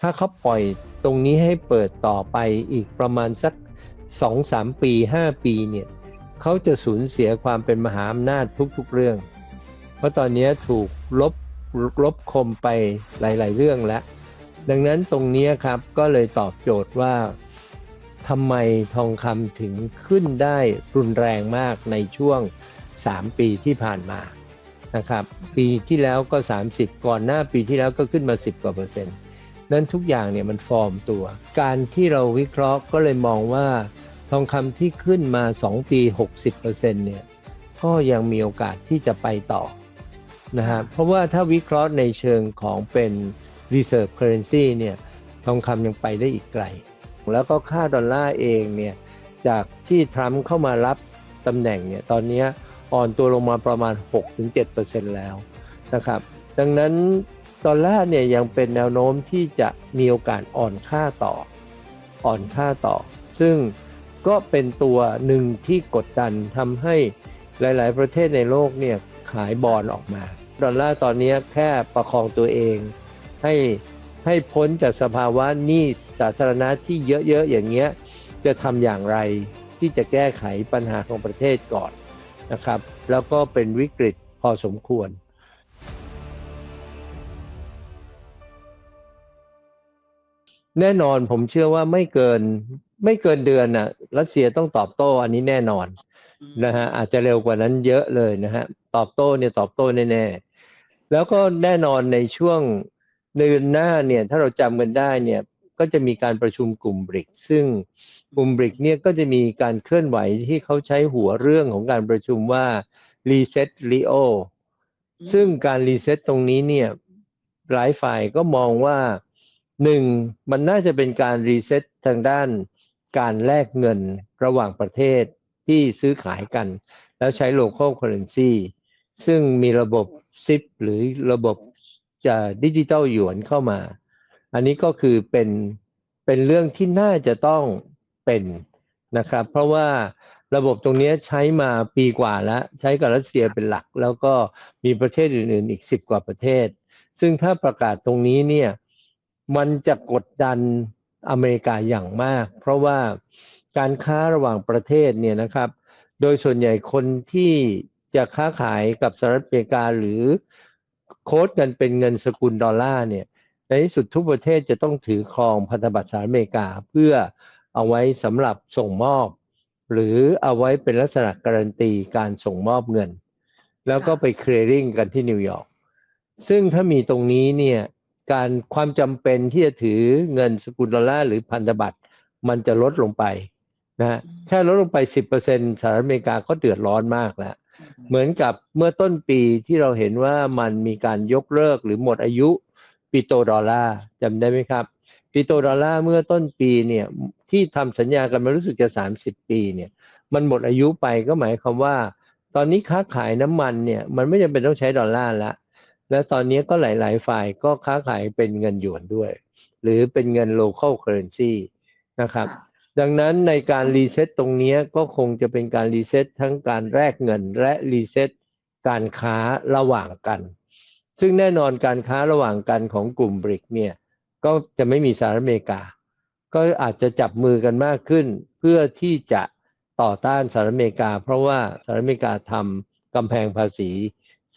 ถ้าเขาปล่อยตรงนี้ให้เปิดต่อไปอีกประมาณสักสองสามปีห้าปีเนี่ยเขาจะสูญเสียความเป็นมหาอำนาจทุกๆเรื่อง เพราะตอนนี้ถูกลบลบคมไปหลาย ๆ เรื่องแล้ว ดังนั้นตรงนี้ครับก็เลยตอบโจทย์ว่าทำไมทองคำถึงขึ้นได้รุนแรงมากในช่วง 3 ปีที่ผ่านมานะครับ ปีที่แล้วก็ 30 ก่อนหน้าปีที่แล้วก็ขึ้นมา 10กว่าเปอร์เซ็นต์ นั้นทุกอย่างเนี่ยมันฟอร์มตัว การที่เราวิเคราะห์ก็เลยมองว่า ทองคำที่ขึ้นมา 2 ปี 60%เนี่ยก็ยังมีโอกาสที่จะไปต่อนะฮะเพราะว่าถ้าวิเคราะห์ในเชิงของเป็น reserve currency เนี่ยทองคำยังไปได้อีกไกล แล้วก็ค่าดอลลาร์เองเนี่ยจากที่ทรัมป์เข้ามารับตำแหน่งเนี่ยตอนนี้อ่อนตัวลงมาประมาณ 6-7%แล้วนะครับดังนั้น ดอลลาร์เนี่ยยังเป็นแนวโน้มที่จะมีโอกาสอ่อนค่าต่อ อ่อนค่าต่อ ซึ่งก็เป็นตัวหนึ่งที่กดดันทำให้หลาย ๆ ประเทศในโลกเนี่ยขายบอลออกมา ดอลลาร์ตอนนี้แค่ประคองตัวเองให้ให้พ้นจากสภาวะหนี้สาธารณะที่เยอะ ๆ อย่างเงี้ยจะทำอย่างไรที่จะแก้ไขปัญหาของประเทศก่อนนะครับ แล้วก็เป็นวิกฤตพอสมควร แน่นอนผมเชื่อว่าไม่เกินไม่เกินเดือนน่ะรัสเซียต้องตอบโต้อันนี้แน่นอนนะฮะอาจจะเร็วกว่านั้นเยอะเลยนะฮะตอบโต้เนี่ยตอบโต้แน่ๆแล้วก็แน่นอนในช่วงเดือนหน้าเนี่ยถ้าเราจำกันได้เนี่ยก็จะมีการประชุมกลุ่มบริก ซึ่งกลุ่มบริกเนี่ยก็จะมีการเคลื่อนไหวที่เขาใช้หัวเรื่องของการประชุมว่า reset Rio ซึ่งการรีเซ็ตตรงนี้เนี่ยหลายฝ่ายก็มองว่า หนึ่งมันน่าจะเป็นการรีเซ็ตทางด้านการแลกเงินระหว่างประเทศที่ซื้อขายกัน แล้วใช้ local currency ซึ่งมีระบบซิปหรือระบบจะดิจิตอลหยวนเข้ามา อันนี้ก็คือเป็นเป็นเรื่องที่น่าจะต้องเป็นนะครับ เพราะว่าระบบตรงนี้ใช้มาปีกว่าแล้ว ใช้กับรัสเซียเป็นหลัก แล้วก็มีประเทศอื่นๆ อีก 10 กว่าประเทศ ซึ่งถ้าประกาศตรงนี้เนี่ย มันจะกดดันอเมริกาอย่างมาก เพราะว่าการค้าระหว่างประเทศเนี่ยนะครับ โดยส่วนใหญ่คนที่จะค้าขายกับสหรัฐอเมริกาหรือโค้ดกันเป็นเงินสกุลดอลลาร์เนี่ยในที่สุดทุกประเทศจะต้องถือครองพันธบัตรสหรัฐอเมริกาเพื่อเอาไว้สำหรับส่งมอบ หรือเอาไว้เป็นลักษณะการันตีการส่งมอบเงิน แล้วก็ไปเคลียร์ริงกันที่นิวยอร์กซึ่งถ้ามีตรงนี้เนี่ย การความจำเป็นที่จะถือเงินสกุลดอลลาร์หรือพันธบัตรมันจะลดลงไปนะแค่ลดลงไป 10%สหรัฐอเมริกาก็เดือดร้อนมากแล้ว เหมือนกับเมื่อต้นปีที่เราเห็นว่ามันมีการยกเลิกหรือหมดอายุปิโตดอลลาร์จำได้ไหมครับปิโตดอลลาร์เมื่อต้นปีเนี่ยที่ทำสัญญากันมารู้สึกจะ 30 ปีเนี่ยมันหมดอายุไปก็หมายความว่า ตอนนี้ค้าขายน้ำมันเนี่ยมันไม่จำเป็นต้องใช้ดอลลาร์ละ และตอนนี้ก็หลาย ๆ ฝ่ายก็ค้าขายเป็นเงินหยวนด้วย หรือเป็นเงิน local currency นะครับ ดังนั้นในการรีเซ็ตตรงนี้ก็คงจะเป็นการรีเซ็ตทั้งการแลกเงินและรีเซ็ตการค้าระหว่างกัน ซึ่งแน่นอนการค้าระหว่างกันของกลุ่มบริกเนี่ยก็จะไม่มีสหรัฐอเมริกา ก็อาจจะจับมือกันมากขึ้น เพื่อที่จะต่อต้านสหรัฐอเมริกา เพราะว่าสหรัฐอเมริกาทำกำแพงภาษี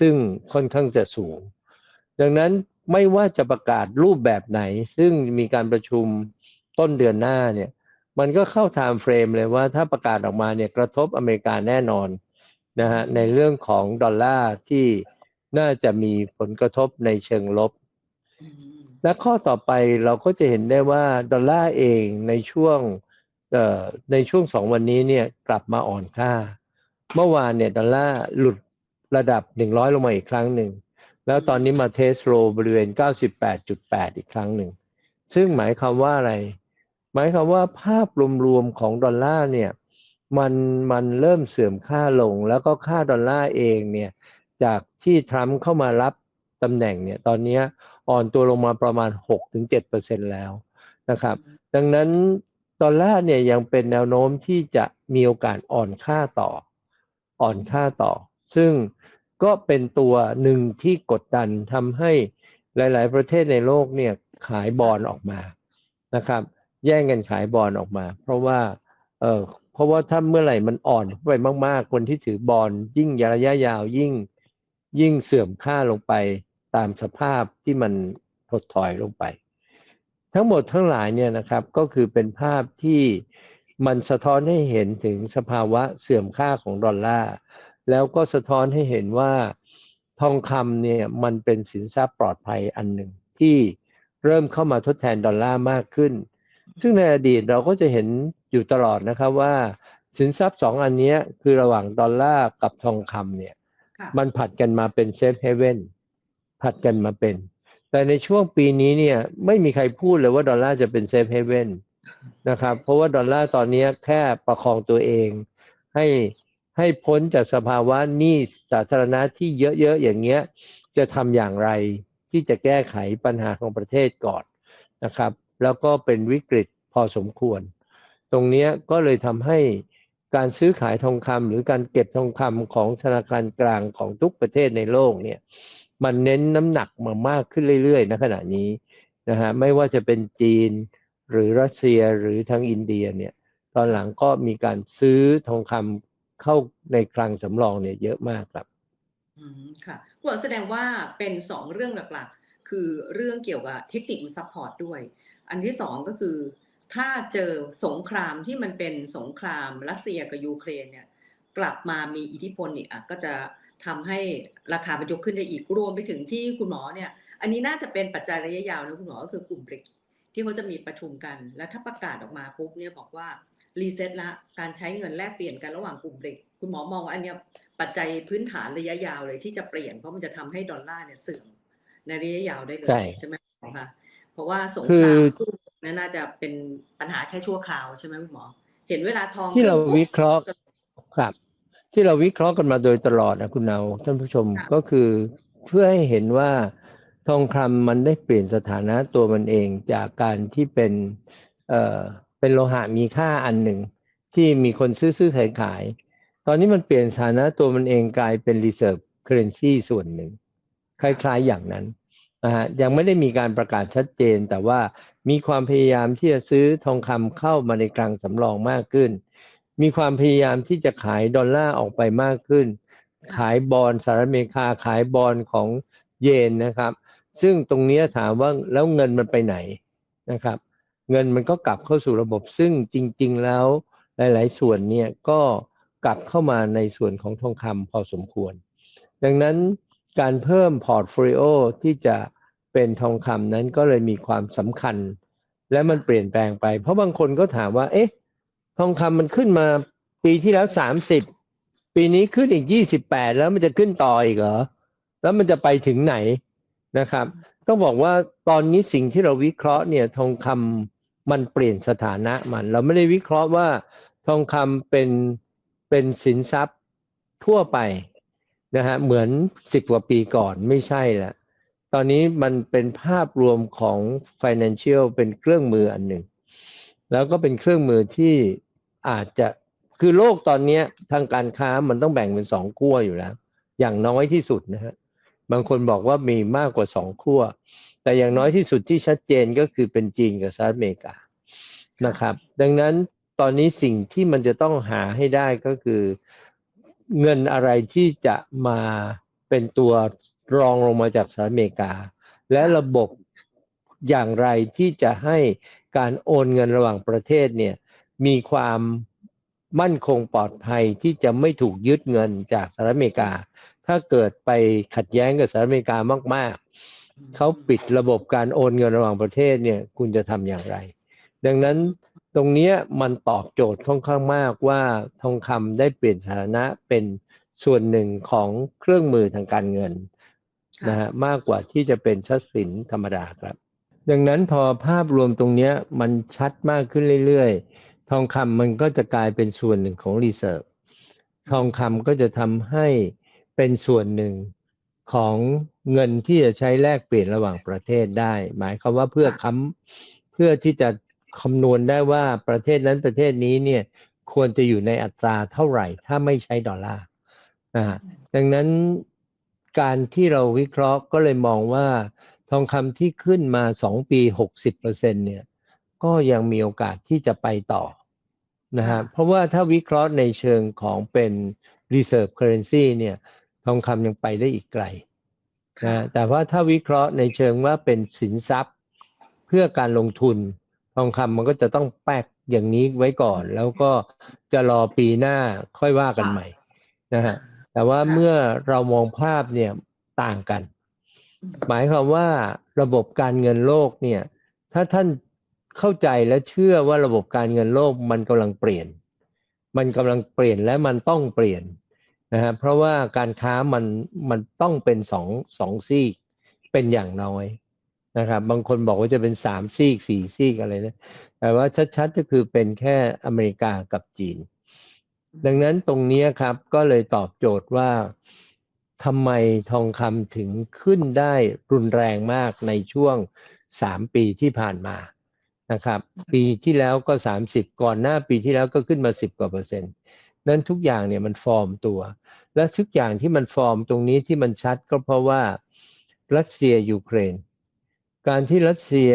ซึ่งค่อนข้างจะสูง ดังนั้นไม่ว่าจะประกาศรูปแบบไหน ซึ่งมีการประชุมต้นเดือนหน้าเนี่ยมันก็เข้าไทม์เฟรมเลยว่าถ้าประกาศออกมาเนี่ยกระทบอเมริกาแน่นอนนะฮะในเรื่องของดอลลาร์ที่น่าจะมีผลกระทบในเชิงลบ และข้อต่อไปเราก็จะเห็นได้ว่าดอลลาร์เองในช่วงในช่วงสองวันนี้เนี่ยกลับมาอ่อนค่า เมื่อวานเนี่ยดอลลาร์หลุด ระดับ 100 ลงมาอีกครั้งหนึ่ง แล้วตอนนี้มาเทสโลบริเวณ 98.8 อีกครั้งหนึ่ง ซึ่งหมายความว่าอะไร หมายความว่าภาพรวมๆของดอลลาร์เนี่ยมันมันเริ่มเสื่อมค่าลง แล้วก็ค่าดอลลาร์เองเนี่ยจากที่ทรัมป์เข้ามารับตำแหน่งเนี่ยตอนนี้อ่อนตัวลงมาประมาณ 6-7%แล้วนะครับดังนั้นดอลลาร์เนี่ยยังเป็นแนวโน้มที่จะมีโอกาสอ่อนค่าต่อ อ่อนค่าต่อ ซึ่งก็เป็นตัวหนึ่งที่กดดันทำให้หลาย ๆ ประเทศในโลกเนี่ยขายบอลออกมานะครับ แย่งกันขายบอลออกมา เพราะว่าเออเพราะว่าถ้าเมื่อไหร่มันอ่อนไปมาก ๆ คนที่ถือบอลยิ่งระยะยาวยิ่งยิ่งเสื่อมค่าลงไปตามสภาพที่มันถดถอยลงไป ทั้งหมดทั้งหลายเนี่ยนะครับก็คือเป็นภาพที่มันสะท้อนให้เห็นถึงสภาวะเสื่อมค่าของดอลลาร์ แล้วก็สะท้อนให้เห็นว่าทองคำเนี่ยมันเป็นสินทรัพย์ปลอดภัยอันหนึ่งที่เริ่มเข้ามาทดแทนดอลลาร์มากขึ้น ซึ่งในอดีตเราก็จะเห็นอยู่ตลอดนะครับว่าสินทรัพย์สองอันนี้คือระหว่างดอลลาร์กับทองคำเนี่ยค่ะมันผัดกันมาเป็นเซฟเฮเว่นผัดกันมาเป็น แต่ในช่วงปีนี้เนี่ยไม่มีใครพูดเลยว่าดอลลาร์จะเป็นเซฟเฮเว่นนะครับเพราะว่าดอลลาร์ตอนนี้แค่ประคองตัวเองให้ ให้พ้นจากสภาวะหนี้สาธารณะที่เยอะๆอย่างเงี้ย จะทำอย่างไรที่จะแก้ไขปัญหาของประเทศก่อนนะครับ แล้วก็เป็นวิกฤตพอสมควร ตรงนี้ก็เลยทำให้การซื้อขายทองคำหรือการเก็บทองคำของธนาคารกลางของทุกประเทศในโลกเนี่ยมันเน้นน้ำหนักมามากขึ้นเรื่อยๆณขณะนี้นะฮะไม่ว่าจะเป็นจีนหรือรัสเซียหรือทางอินเดียเนี่ยตอนหลังก็มีการซื้อทองคำ เข้าในคลังสำรองเนี่ยเยอะมากครับอืมค่ะคุณหมอแสดงว่าเป็นสองเรื่องหลักๆ คือเรื่องเกี่ยวกับเทคนิคซัพพอร์ตด้วย อันที่สองก็คือ ถ้าเจอสงครามที่มันเป็นสงครามรัสเซียกับยูเครนเนี่ยกลับมามีอิทธิพลอีกอะก็จะทำให้ราคามันยกขึ้นได้อีกรวมไปถึงที่คุณหมอเนี่ย อันนี้น่าจะเป็นปัจจัยระยะยาวนะคุณหมอก็คือกลุ่มบริกที่เขาจะมีประชุมกัน แล้วถ้าประกาศออกมาปุ๊บเนี่ยบอกว่า รีเซ็ตละการใช้เงินแลกเปลี่ยนกันระหว่างกลุ่มบริกคุณหมอมองว่าอันเนี้ยปัจจัยพื้นฐานระยะยาวเลยที่จะเปลี่ยนเพราะมันจะทำให้ดอลลาร์เนี่ยเสื่อมในระยะยาวได้เลยใช่ใช่ไหมคะเพราะว่าสงคืคอรามสู้นั่นน่าจะเป็นปัญหาแค่ชั่วคราวใช่ไหมคุณหมอ เห็นเวลาทองที่เราขึ้นปุ๊บวิเคราะห์ครับ ที่เราวิเคราะห์กันมาโดยตลอดนะคุณเนาท่านผู้ชมค่ะก็คือเพื่อให้เห็นว่าทองคำมันได้เปลี่ยนสถานะตัวมันเองจากการที่เป็น เป็นโลหะมีค่าอันหนึ่ง ที่มีคนซื้อซื้อขายขาย ตอนนี้มันเปลี่ยนสถานะตัวมันเองกลายเป็น reserve currency ส่วนหนึ่ง คล้ายๆอย่างนั้นนะฮะยังไม่ได้มีการประกาศชัดเจน แต่ว่ามีความพยายามที่จะซื้อทองคำเข้ามาในคลังสำรองมากขึ้น มีความพยายามที่จะขายดอลลาร์ออกไปมากขึ้น ขายบอลสหรัฐอเมริกาขายบอลของเยนนะครับ ซึ่งตรงนี้ถามว่าแล้วเงินมันไปไหนนะครับ เงินมันก็กลับเข้าสู่ระบบซึ่งจริง ๆ แล้วหลาย ๆ ส่วนเนี่ยก็กลับเข้ามาในส่วนของทองคำพอสมควร ดังนั้นการเพิ่มพอร์ตโฟลิโอที่จะเป็นทองคำนั้นก็เลยมีความสำคัญ และมันเปลี่ยนแปลงไป เพราะบางคนก็ถามว่า เอ๊ะ ทองคำมันขึ้นมาปีที่แล้วสามสิบปีนี้ขึ้นอีกยี่สิบแปดแล้วมันจะขึ้นต่ออีกเหรอ แล้วมันจะไปถึงไหนนะครับ ต้องบอกว่าตอนนี้สิ่งที่เราวิเคราะห์เนี่ยทองคำ มันเปลี่ยนสถานะมัน เราไม่ได้วิเคราะห์ว่าทองคำเป็นเป็นสินทรัพย์ทั่วไปนะฮะเหมือนสิบกว่าปีก่อนไม่ใช่ละตอนนี้มันเป็นภาพรวมของ financial เป็นเครื่องมืออันหนึ่ง แล้วก็เป็นเครื่องมือที่อาจจะคือโลกตอนนี้ทางการค้ามันต้องแบ่งเป็นสองขั้วอยู่แล้ว อย่างน้อยที่สุดนะฮะบางคนบอกว่ามีมากกว่าสองขั้ว แต่อย่างน้อยที่สุดที่ชัดเจนก็คือเป็นจีนกับสหรัฐอเมริกานะครับ ดังนั้นตอนนี้สิ่งที่มันจะต้องหาให้ได้ก็คือเงินอะไรที่จะมาเป็นตัวรองลงมาจากสหรัฐอเมริกา และระบบอย่างไรที่จะให้การโอนเงินระหว่างประเทศเนี่ยมีความมั่นคงปลอดภัยที่จะไม่ถูกยึดเงินจากสหรัฐอเมริกา ถ้าเกิดไปขัดแย้งกับสหรัฐอเมริกามาก เขาปิดระบบการโอนเงินระหว่างประเทศเนี่ยคุณจะทำอย่างไร ดังนั้นตรงเนี้ยมันตอบโจทย์ค่อนข้างมากว่าทองคำได้เปลี่ยนสถานะเป็นส่วนหนึ่งของเครื่องมือทางการเงินค่ะนะฮะมากกว่าที่จะเป็นทรัพย์สินธรรมดาครับ ดังนั้นพอภาพรวมตรงเนี้ยมันชัดมากขึ้นเรื่อยๆ ทองคำมันก็จะกลายเป็นส่วนหนึ่งของรีเซิร์ฟทองคำก็จะทำให้เป็นส่วนหนึ่ง ของเงินที่จะใช้แลกเปลี่ยนระหว่างประเทศได้ หมายความว่าเพื่อค้ำเพื่อที่จะคำนวณได้ว่าประเทศนั้นประเทศนี้เนี่ยควรจะอยู่ในอัตราเท่าไหร่ ถ้าไม่ใช้ดอลลาร์นะฮะดังนั้นการที่เราวิเคราะห์ก็เลยมองว่าทองคำที่ขึ้นมาสองปีหกสิบเปอร์เซ็นเนี่ยก็ยังมีโอกาสที่จะไปต่อนะฮะเพราะว่าถ้าวิเคราะห์ในเชิงของเป็น reserve currency เนี่ย ทองคำยังไปได้อีกไกลค่ะนะแต่ว่าถ้าวิเคราะห์ในเชิงว่าเป็นสินทรัพย์ เพื่อการลงทุนทองคำมันก็จะต้องแป๊กอย่างนี้ไว้ก่อน แล้วก็จะรอปีหน้าค่อยว่ากันค่ะใหม่นะฮะแต่ว่าค่ะเมื่อเรามองภาพเนี่ยต่างกันอืมหมายความว่าระบบการเงินโลกเนี่ย ถ้าท่านเข้าใจและเชื่อว่าระบบการเงินโลกมันกำลังเปลี่ยน มันกำลังเปลี่ยนและมันต้องเปลี่ยน นะฮะเพราะว่าการค้ามันมันต้องเป็นสองสองซีกเป็นอย่างน้อยนะครับ บางคนบอกว่าจะเป็นสามซีกสี่ซีกอะไรนะแต่ว่าชัดๆก็คือเป็นแค่อเมริกากับจีน ดังนั้นตรงนี้ครับก็เลยตอบโจทย์ว่าทำไมทองคำถึงขึ้นได้รุนแรงมากในช่วงสามปีที่ผ่านมานะครับ ปีที่แล้วก็สามสิบก่อนหน้าปีที่แล้วก็ขึ้นมาสิบกว่าเปอร์เซ็นต์ นั้นทุกอย่างเนี่ยมันฟอร์มตัว และทุกอย่างที่มันฟอร์มตรงนี้ที่มันชัดก็เพราะว่ารัสเซียยูเครน การที่รัสเซีย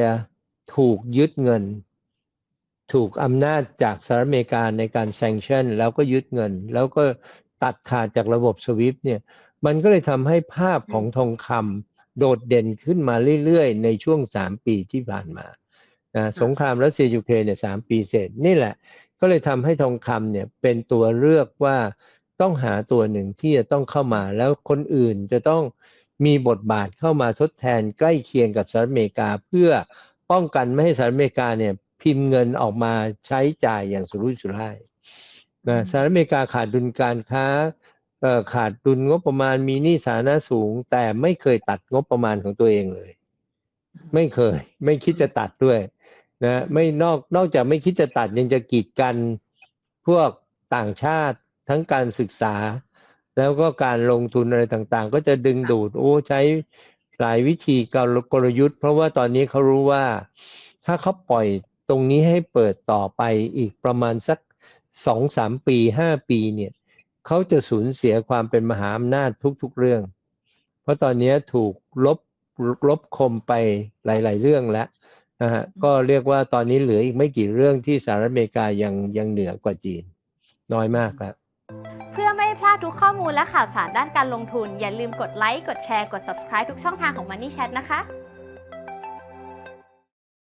ถูกยึดเงิน ถูกอำนาจจากสหรัฐอเมริกาในการแซงชั่นแล้วก็ยึดเงิน แล้วก็ตัดขาดจากระบบสวิฟเนี่ยมันก็เลยทำให้ภาพของทองคำโดดเด่นขึ้นมาเรื่อยๆ ในช่วงสามปีที่ผ่านมานะสงครามรัสเซียยูเครนเนี่ยสามปีเสร็จนี่แหละ ก็เลยทำให้ทองคำเนี่ยเป็นตัวเลือกว่าต้องหาตัวหนึ่งที่จะต้องเข้ามาแล้วคนอื่นจะต้องมีบทบาทเข้ามาทดแทนใกล้เคียงกับสหรัฐอเมริกา เพื่อป้องกันไม่ให้สหรัฐอเมริกาเนี่ยพิมพ์เงินออกมาใช้จ่ายอย่างสุรุ่ยสุร่ายนะสหรัฐอเมริกาขาดดุลการค้าเอ่อขาดดุลงบประมาณมีหนี้สาธารณะสูง แต่ไม่เคยตัดงบประมาณของตัวเองเลย ไม่เคย ไม่คิดจะตัดด้วย นะไม่นอกนอกจากไม่คิดจะตัดยังจะกีดกันพวกต่างชาติทั้งการศึกษา แล้วก็การลงทุนอะไรต่างๆ ก็จะดึงดูดโอ้ใช้หลายวิธีการกลยุทธ์ เพราะว่าตอนนี้เขารู้ว่าถ้าเขาปล่อยตรงนี้ให้เปิดต่อไปอีกประมาณสักสองสามปีห้าปีเนี่ยเขาจะสูญเสียความเป็นมหาอำนาจทุกๆเรื่อง เพราะตอนนี้ถูกลบลบคมไปหลาย ๆ เรื่องแล้ว นะฮะก็เรียกว่าตอนนี้เหลืออีกไม่กี่เรื่องที่สหรัฐอเมริกายังยังเหนือกว่าจีน น้อยมากแล้วเพื่อไม่ให้พลาดทุกข้อมูลและข่าวสารด้านการลงทุน อย่าลืมกดไลค์ กดแชร์ กด subscribe ทุกช่องทางของ Money Chat นะคะ